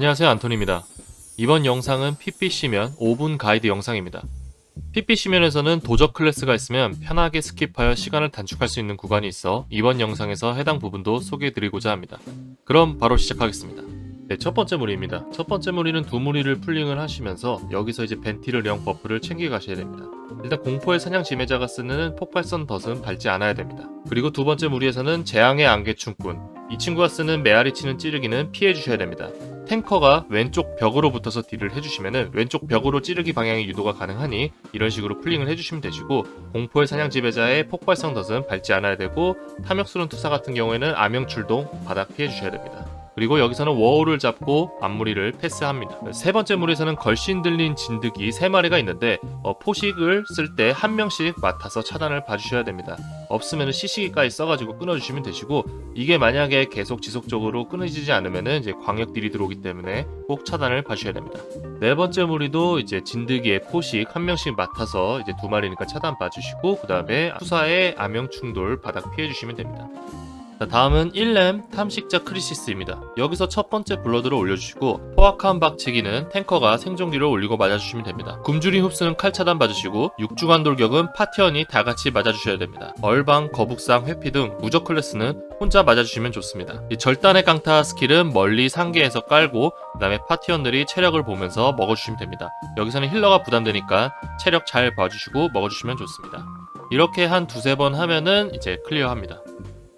안녕하세요 안토니입니다. 이번 영상은 PPC면 5분 가이드 영상입니다. PPC면에서는 도적 클래스가 있으면 편하게 스킵하여 시간을 단축할 수 있는 구간이 있어 이번 영상에서 해당 부분도 소개해드리고자 합니다. 그럼 바로 시작하겠습니다. 네, 첫 번째 무리입니다. 첫 번째 무리는 두 무리를 풀링을 하시면서 여기서 이제 벤티를 영 버프를 챙겨 가셔야 됩니다. 일단 공포의 사냥 지매자가 쓰는 폭발선 덫은 밟지 않아야 됩니다. 그리고 두 번째 무리에서는 재앙의 안개충꾼 이 친구가 쓰는 메아리 치는 찌르기는 피해 주셔야 됩니다. 탱커가 왼쪽 벽으로 붙어서 딜을 해주시면은 왼쪽 벽으로 찌르기 방향의 유도가 가능하니 이런 식으로 풀링을 해주시면 되시고 공포의 사냥 지배자의 폭발성 덫은 밟지 않아야 되고 탐욕스러운 투사 같은 경우에는 암영 출동 바닥 피해 주셔야 됩니다. 그리고 여기서는 워홀을 잡고 앞무리를 패스합니다. 세 번째 무리에서는 걸신 들린 진드기 세 마리가 있는데 어, 포식을 쓸 때 한 명씩 맡아서 차단을 봐주셔야 됩니다. 없으면 시시기까지 써가지고 끊어주시면 되시고 이게 만약에 계속 지속적으로 끊어지지 않으면은 이제 광역 딜이 들어오기 때문에 꼭 차단을 봐주셔야 됩니다. 네 번째 무리도 이제 진드기의 포식 한 명씩 맡아서 이제 두 마리니까 차단 봐주시고 그 다음에 투사의 암영 충돌 바닥 피해주시면 됩니다. 자, 다음은 1렘 탐식자 크리시스입니다. 여기서 첫 번째 블러드를 올려주시고 포악한 박치기는 탱커가 생존기를 올리고 맞아주시면 됩니다. 굶주린 흡수는 칼 차단 봐주시고 육중한 돌격은 파티원이 다 같이 맞아주셔야 됩니다. 얼방, 거북상, 회피 등 무적 클래스는 혼자 맞아주시면 좋습니다. 이 절단의 강타 스킬은 멀리 상계에서 깔고 그 다음에 파티원들이 체력을 보면서 먹어주시면 됩니다. 여기서는 힐러가 부담되니까 체력 잘 봐주시고 먹어주시면 좋습니다. 이렇게 한 두세 번 하면은 이제 클리어합니다.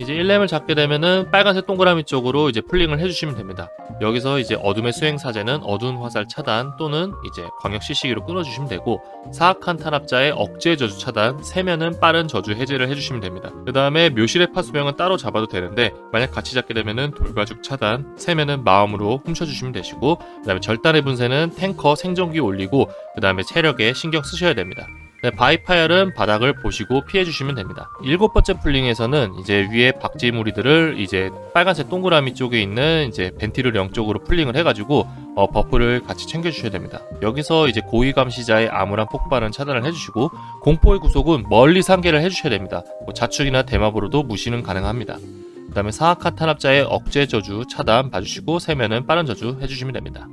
이제 1렘을 잡게 되면은 빨간색 동그라미 쪽으로 이제 풀링을 해주시면 됩니다. 여기서 이제 어둠의 수행 사제는 어두운 화살 차단 또는 이제 광역 시시기로 끊어주시면 되고 사악한 탄압자의 억제 저주 차단, 세면은 빠른 저주 해제를 해주시면 됩니다. 그 다음에 묘실의 파수병은 따로 잡아도 되는데 만약 같이 잡게 되면은 돌가죽 차단, 세면은 마음으로 훔쳐주시면 되시고 그 다음에 절단의 분쇄는 탱커 생존기 올리고 그 다음에 체력에 신경 쓰셔야 됩니다. 네, 바이파열은 바닥을 보시고 피해주시면 됩니다. 일곱 번째 풀링에서는 이제 위에 박쥐 무리들을 이제 빨간색 동그라미 쪽에 있는 이제 벤티를 0 쪽으로 풀링을 해가지고 어, 버프를 같이 챙겨주셔야 됩니다. 여기서 이제 고위 감시자의 암울한 폭발은 차단을 해주시고 공포의 구속은 멀리 상계를 해주셔야 됩니다. 뭐 자축이나 대마보로도 무시는 가능합니다. 그 다음에 사악한 탄압자의 억제 저주 차단 봐주시고 세면은 빠른 저주 해주시면 됩니다.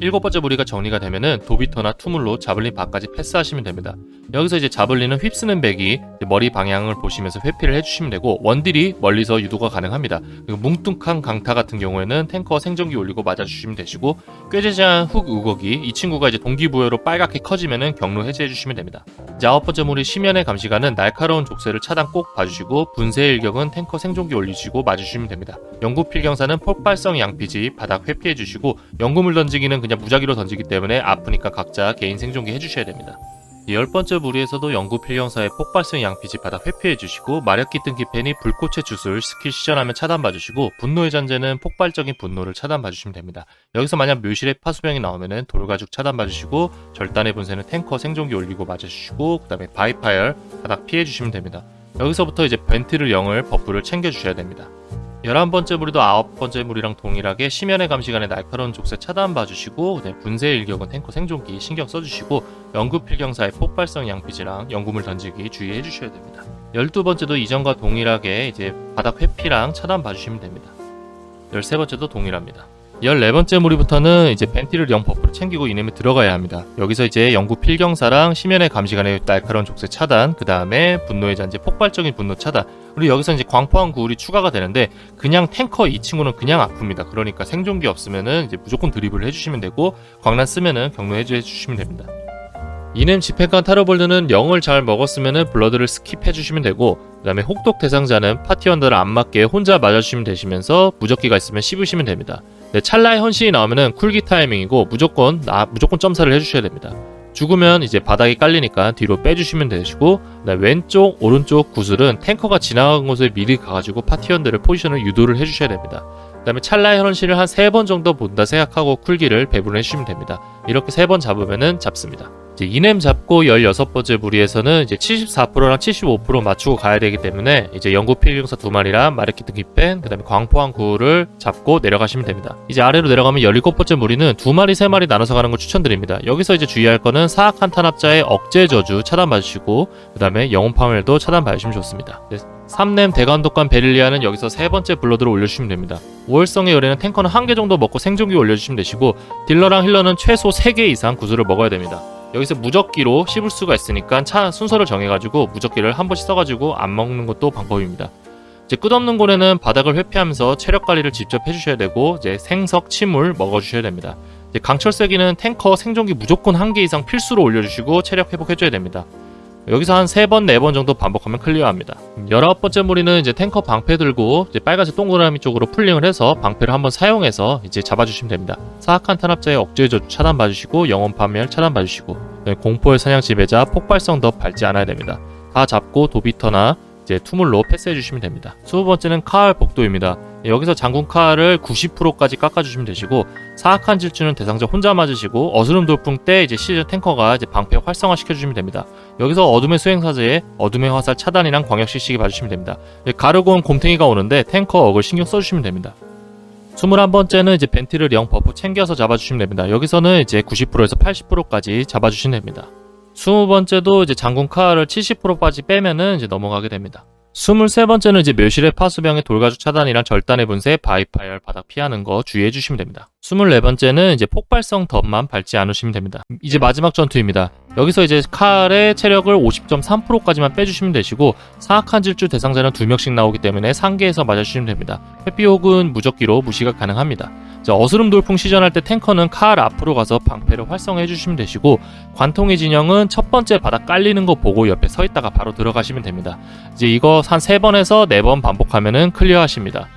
일곱 번째 무리가 정리가 되면은 도비터나 투물로 자블린 밖까지 패스하시면 됩니다. 여기서 이제 자블린은 휩쓰는 백이 머리 방향을 보시면서 회피를 해주시면 되고 원딜이 멀리서 유도가 가능합니다. 그리고 뭉뚱한 강타 같은 경우에는 탱커 생존기 올리고 맞아주시면 되시고 꾀재재한 훅 우거기 이 친구가 이제 동기부여로 빨갛게 커지면은 경로 해제해주시면 됩니다. 이제 아홉 번째 무리 심연의 감시관은 날카로운 족쇄를 차단 꼭 봐주시고 분쇄의 일격은 탱커 생존기 올리시고 맞으시면 됩니다. 영구 필경사는 폭발성 양피지 바닥 회피해주시고 영구물 던지기는 그냥 무작위로 던지기 때문에 아프니까 각자 개인 생존기 해주셔야 됩니다. 열 번째 무리에서도 영구 필경사의 폭발성 양피지 바닥 회피해주시고 마력 깃든 기펜이 불꽃의 주술 스킬 시전하면 차단 봐주시고 분노의 잔재는 폭발적인 분노를 차단 봐주시면 됩니다. 여기서 만약 묘실의 파수병이 나오면은 돌가죽 차단 봐주시고 절단의 분쇄는 탱커 생존기 올리고 맞아주시고 그 다음에 바이파열 바닥 피해주시면 됩니다. 여기서부터 이제 벤트를 0을 버프를 챙겨주셔야 됩니다. 11번째 무리도 9번째 무리랑 동일하게 심연의 감시관의 날카로운 족쇄 차단 봐주시고 네, 분쇄 일격은 탱커 생존기 신경 써주시고 연구 필경사의 폭발성 양피지랑 연구물 던지기 주의해 주셔야 됩니다. 12번째도 이전과 동일하게 이제 바닥 회피랑 차단 봐주시면 됩니다. 13번째도 동일합니다. 14번째 무리부터는 이제 벤티를 0 버프를 챙기고 이nem에 들어가야 합니다. 여기서 이제 영구 필경사랑 심연의 감시관의 날카로운 족쇄 차단, 그 다음에 분노의 잔재 폭발적인 분노 차단, 그리고 여기서 이제 광포한 구울이 추가가 되는데 그냥 탱커 이 친구는 그냥 아픕니다. 그러니까 생존기 없으면은 이제 무조건 드리블 해주시면 되고 광란 쓰면은 경로 해주시면 됩니다. 이넴 집행관 타로볼드는 0을 잘 먹었으면은 블러드를 스킵해 주시면 되고 그 다음에 혹독 대상자는 파티원들을 안 맞게 혼자 맞아주시면 되시면서 무적기가 있으면 씹으시면 됩니다. 네, 찰나의 헌신이 나오면은 쿨기 타이밍이고 무조건 나 무조건 점사를 해주셔야 됩니다. 죽으면 이제 바닥이 깔리니까 뒤로 빼주시면 되시고 왼쪽 오른쪽 구슬은 탱커가 지나간 곳에 미리 가가지고 파티원들을 포지션을 유도를 해주셔야 됩니다. 그 다음에 찰나의 헌신을 한 세 번 정도 본다 생각하고 쿨기를 배분해 주시면 됩니다. 이렇게 세 번 잡으면은 잡습니다. 이제 이냄 잡고 16번째 무리에서는 이제 74%랑 75% 맞추고 가야 되기 때문에 이제 영구 필경사 두 마리랑 마르키트 기펜 그 다음에 광포한 구를 잡고 내려가시면 됩니다. 이제 아래로 내려가면 17번째 무리는 두 마리 세 마리 나눠서 가는 걸 추천드립니다. 여기서 이제 주의할 거는 사악한 탄압자의 억제 저주 차단 봐주시고 그 다음에 영혼 파멸도 차단 봐주시면 좋습니다. 네, 삼렘 대관독관 베릴리아는 여기서 세 번째 블러드로 올려주시면 됩니다. 5월성의 열에는 탱커는 한 개 정도 먹고 생존기 올려주시면 되시고 딜러랑 힐러는 최소 3개 이상 구슬을 먹어야 됩니다. 여기서 무적기로 씹을 수가 있으니까 차 순서를 정해가지고 무적기를 한 번씩 써가지고 안 먹는 것도 방법입니다. 이제 끝없는 골에는 바닥을 회피하면서 체력 관리를 직접 해주셔야 되고 이제 생석, 침물 먹어주셔야 됩니다. 강철세기는 탱커 생존기 무조건 한 개 이상 필수로 올려주시고 체력 회복해줘야 됩니다. 여기서 한세 번, 네번 정도 반복하면 클리어합니다. 열아홉 번째 무리는 이제 탱커 방패 들고 이제 빨간색 동그라미 쪽으로 풀링을 해서 방패를 한번 사용해서 이제 잡아주시면 됩니다. 사악한 탄압자의 억제 저주 차단 봐주시고 영혼 파멸 차단 봐주시고 네, 공포의 사냥 지배자 폭발성 더 밟지 않아야 됩니다. 다 잡고 도비터나 이제 투물로 패스해 주시면 됩니다. 스무 번째는 카알 복도입니다. 여기서 장군 카알을 90%까지 깎아주시면 되시고 사악한 질주는 대상자 혼자 맞으시고 어스름 돌풍 때 이제 시즌 탱커가 이제 방패 활성화 시켜주시면 됩니다. 여기서 어둠의 수행사제에 어둠의 화살 차단이랑 광역 시식이 봐주시면 됩니다. 가르곤 곰탱이가 오는데 탱커 억을 신경 써주시면 됩니다. 21번째는 이제 벤티를 0 버프 챙겨서 잡아주시면 됩니다. 여기서는 이제 90%에서 80%까지 잡아주시면 됩니다. 20번째도 이제 장군 카를 70%까지 빼면은 이제 넘어가게 됩니다. 23번째는 이제 묘실의 파수병의 돌가죽 차단이랑 절단의 분쇄, 바이파이얼 바닥 피하는 거 주의해 주시면 됩니다. 24번째는 이제 폭발성 덧만 밟지 않으시면 됩니다. 이제 마지막 전투입니다. 여기서 이제 칼의 체력을 50.3%까지만 빼주시면 되시고 사악한 질주 대상자는 2명씩 나오기 때문에 상계에서 맞아주시면 됩니다. 회피 혹은 무적기로 무시가 가능합니다. 자, 어스름 돌풍 시전할 때 탱커는 칼 앞으로 가서 방패를 활성화해 주시면 되시고 관통의 진영은 첫 번째 바닥 깔리는 거 보고 옆에 서 있다가 바로 들어가시면 됩니다. 이제 이거 한 3번에서 4번 반복하면은 클리어 하십니다.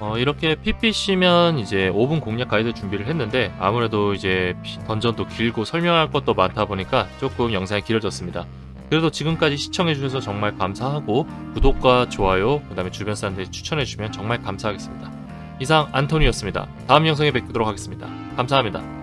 어, 이렇게 PPC면 이제 5분 공략 가이드 준비를 했는데 아무래도 이제 던전도 길고 설명할 것도 많다 보니까 조금 영상이 길어졌습니다. 그래도 지금까지 시청해주셔서 정말 감사하고 구독과 좋아요, 그 다음에 주변 사람들이 추천해주시면 정말 감사하겠습니다. 이상 안토니였습니다. 다음 영상에 뵙도록 하겠습니다. 감사합니다.